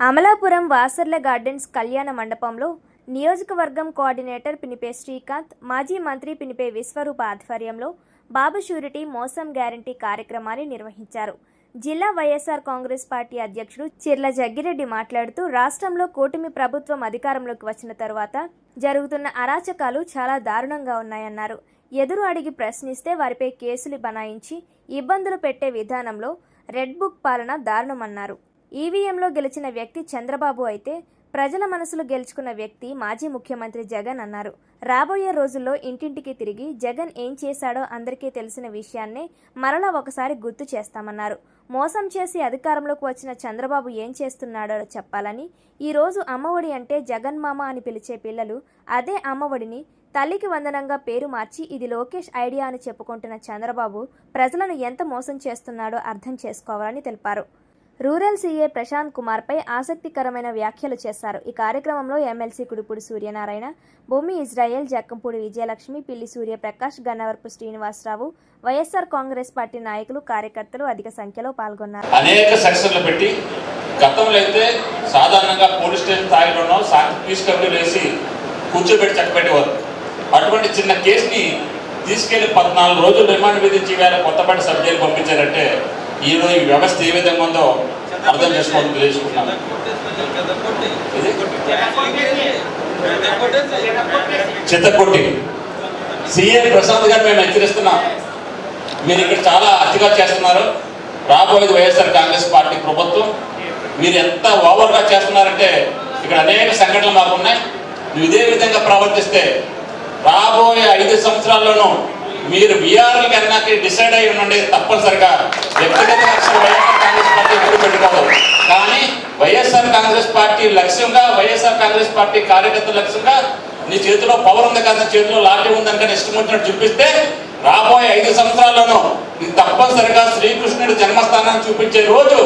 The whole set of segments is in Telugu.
అమలాపురం వాసర్ల గార్డెన్స్ కళ్యాణ మండపంలో నియోజకవర్గం కోఆర్డినేటర్ పినిపే శ్రీకాంత్ మాజీ మంత్రి పినిపే విశ్వరూప ఆధ్వర్యంలో బాబు షూరిటీ మోసం గ్యారంటీ కార్యక్రమాన్ని నిర్వహించారు. జిల్లా వైఎస్ఆర్ కాంగ్రెస్ పార్టీ అధ్యక్షుడు చిర్ల జగ్గిరెడ్డి మాట్లాడుతూ రాష్ట్రంలో కూటమి ప్రభుత్వం అధికారంలోకి వచ్చిన తరువాత జరుగుతున్న అరాచకాలు చాలా దారుణంగా ఉన్నాయన్నారు. ఎదురు అడిగి ప్రశ్నిస్తే వారిపై కేసులు బనాయించి ఇబ్బందులు పెట్టే విధానంలో రెడ్ బుక్ పాలన దారుణమన్నారు. ఈవీఎంలో గెలిచిన వ్యక్తి చంద్రబాబు అయితే ప్రజల మనసులు గెలుచుకున్న వ్యక్తి మాజీ ముఖ్యమంత్రి జగన్ అన్నారు. రాబోయే రోజుల్లో ఇంటింటికి తిరిగి జగన్ ఏం చేశాడో అందరికీ తెలిసిన విషయాన్నే మరలా ఒకసారి గుర్తు చేస్తామన్నారు. మోసం చేసి అధికారంలోకి వచ్చిన చంద్రబాబు ఏం చేస్తున్నాడో చెప్పాలని ఈ రోజు అమ్మఒడి అంటే జగన్ మామ అని పిలిచే పిల్లలు అదే అమ్మఒడిని తల్లికి వందనంగా పేరు మార్చి ఇది లోకేష్ ఐడియా అని చెప్పుకుంటున్న చంద్రబాబు ప్రజలను ఎంత మోసం చేస్తున్నాడో అర్థం చేసుకోవాలని తెలిపారు. రూరల్ సీఏ ప్రశాంత్ కుమార్పై ఆసక్తికరమైన వ్యాఖ్యలు చేశారు. ఈ కార్యక్రమంలో ఎమ్మెల్సీ కుడిపూడి సూర్యనారాయణ భూమి Israel Jakkampudi Vijayalakshmi Pilli Suryaprakash Gannavarapu Srinivasarao YSR Congress party నాయకులు కార్యకర్తలు అధిక సంఖ్యలో పాల్గొన్నారు. అనేక సెక్షన్లు పెట్టి గతంలో అయితే సాధారణంగా పోలీస్ స్టేషన్ స్థాయిలోనో సాక్షి పీస్ కమిటీలు వేసి కూర్చోబెట్టి చక్కబెట్టేవారు. అటువంటి చిన్న కేసుని తీసుకెళ్ళి పద్నాలుగు రోజులు రిమాండ్ విధించి వేళ కొత్తపాటి సబ్ జైలు పంపించారంటే ఈరోజు ఈ వ్యవస్థ ఏ విధంగా ఉందో అర్థం చేసుకోవడం తెలుసుకున్నాను చిత్తకొట్టి. సీఏ ప్రశాంత్ గారు మేము హెచ్చరిస్తున్నాం. మీరు ఇక్కడ చాలా అతిగా చేస్తున్నారు. రాబోయేది వైఎస్ఆర్ కాంగ్రెస్ పార్టీ ప్రభుత్వం. మీరు ఎంత ఓవర్గా చేస్తున్నారంటే ఇక్కడ అనేక సంఘటనలు మాకు ఉన్నాయి. నువ్వు ఇదే విధంగా ప్రవర్తిస్తే రాబోయే ఐదు సంవత్సరాల్లోనూ మీరు బీఆర్ఎల్ కన్నాకి డిసైడ్ అయి ఉండండి తప్పనిసరిగా. వ్యక్తిగత లక్ష్యం వైఎస్ఆర్ కాంగ్రెస్ పార్టీ ఎప్పుడు పెట్టుకోదు కానీ వైఎస్ఆర్ కాంగ్రెస్ పార్టీ లక్ష్యంగా వైఎస్ఆర్ కాంగ్రెస్ పార్టీ కార్యకర్తల లక్ష్యంగా నీ చేతిలో పవర్ ఉంది కదా చేతిలో లాఠీ ఉందంటే కానీ ఇష్టం వచ్చినట్టు చూపిస్తే రాబోయే ఐదు సంవత్సరాల్లోనూ నీ తప్పనిసరిగా శ్రీకృష్ణుడి జన్మస్థానాన్ని చూపించే రోజు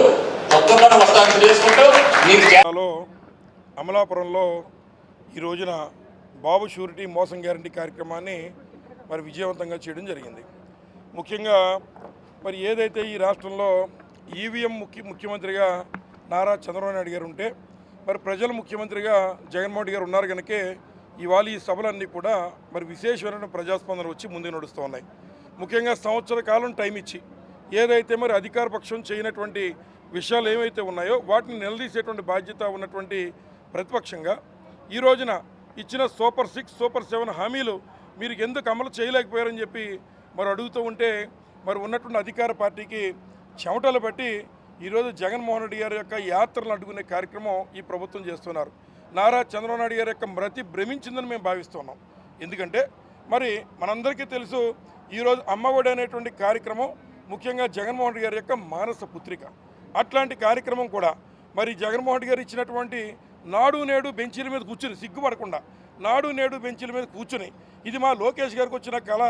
తొందరలో వస్తానని తెలియజేసుకుంటూ నీకు అమలాపురంలో ఈ రోజున బాబు షూరిటీ మోసం గ్యారంటీ కార్యక్రమాన్ని మరి విజయవంతంగా చేయడం జరిగింది. ముఖ్యంగా మరి ఏదైతే ఈ రాష్ట్రంలో ఈవీఎం ముఖ్య ముఖ్యమంత్రిగా నారా చంద్రబాబు నాయుడు గారు ఉంటే మరి ప్రజల ముఖ్యమంత్రిగా జగన్మోహన్ గారు ఉన్నారు కనుకే ఇవాళ ఈ సభలన్నీ కూడా మరి విశేషమైన ప్రజాస్పందన వచ్చి ముందుకు నడుస్తూ ఉన్నాయి. ముఖ్యంగా సంవత్సర కాలం టైం ఇచ్చి ఏదైతే మరి అధికార పక్షం చేయనటువంటి విషయాలు ఏవైతే ఉన్నాయో వాటిని నిలదీసేటువంటి బాధ్యత ఉన్నటువంటి ప్రతిపక్షంగా ఈ రోజున ఇచ్చిన సూపర్ సిక్స్ సూపర్ సెవెన్ హామీలు మీరు ఎందుకు అమలు చేయలేకపోయారని చెప్పి మరి అడుగుతూ ఉంటే మరి ఉన్నటువంటి అధికార పార్టీకి చెమటలు పట్టి ఈరోజు జగన్మోహన్ రెడ్డి గారి యొక్క యాత్రలు అడ్డుకునే కార్యక్రమం ఈ ప్రభుత్వం చేస్తున్నారు. నారా చంద్రబాబు నాయుడు గారి యొక్క మృతి భ్రమించిందని మేము భావిస్తున్నాం. ఎందుకంటే మరి మనందరికీ తెలుసు ఈరోజు అమ్మఒడి అనేటువంటి కార్యక్రమం ముఖ్యంగా జగన్మోహన్ రెడ్డి గారి యొక్క మానస పుత్రిక. అట్లాంటి కార్యక్రమం కూడా మరి జగన్మోహన్ రెడ్డి గారు ఇచ్చినటువంటి నాడు నేడు బెంచీల మీద కూర్చుని సిగ్గుపడకుండా నాడు నేడు బెంచీల మీద కూర్చుని ఇది మా లోకేష్ గారికి వచ్చిన కళ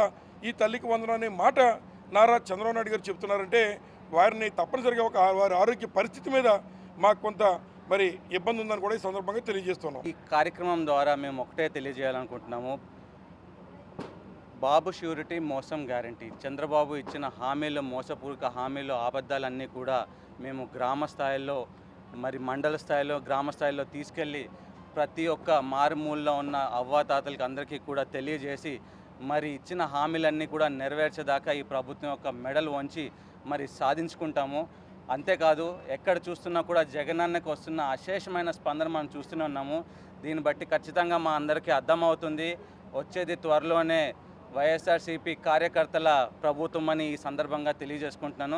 ఈ తల్లికి వందనం అనే మాట నారా చంద్రబాబు నాయుడు గారు చెప్తున్నారంటే వారిని తప్పనిసరిగా ఒక వారి ఆరోగ్య పరిస్థితి మీద మాకు కొంత మరి ఇబ్బంది ఉందని కూడా ఈ సందర్భంగా తెలియజేస్తున్నాం. ఈ కార్యక్రమం ద్వారా మేము ఒకటే తెలియజేయాలనుకుంటున్నాము. బాబు ష్యూరిటీ మోసం గ్యారంటీ. చంద్రబాబు ఇచ్చిన హామీలు మోసపూరిక హామీలు అబద్ధాలన్నీ కూడా మేము గ్రామ స్థాయిలో మరి మండల స్థాయిలో గ్రామ స్థాయిలో తీసుకెళ్ళి ప్రతి ఒక్క మారుమూలలో ఉన్న అవ్వాతాతలకి అందరికీ కూడా తెలియజేసి మరి ఇచ్చిన హామీలన్నీ కూడా నెరవేర్చేదాకా ఈ ప్రభుత్వం యొక్క మెడల్ వంచి మరి సాధించుకుంటాము. అంతేకాదు ఎక్కడ చూస్తున్నా కూడా జగనన్నకు వస్తున్న అశేషమైన స్పందన మనం చూస్తూనే ఉన్నాము. దీన్ని బట్టి ఖచ్చితంగా మా అందరికీ అర్థమవుతుంది. వచ్చేది త్వరలోనే వైఎస్ఆర్సీపీ కార్యకర్తల ప్రభుత్వం అని ఈ సందర్భంగా తెలియజేసుకుంటున్నాను.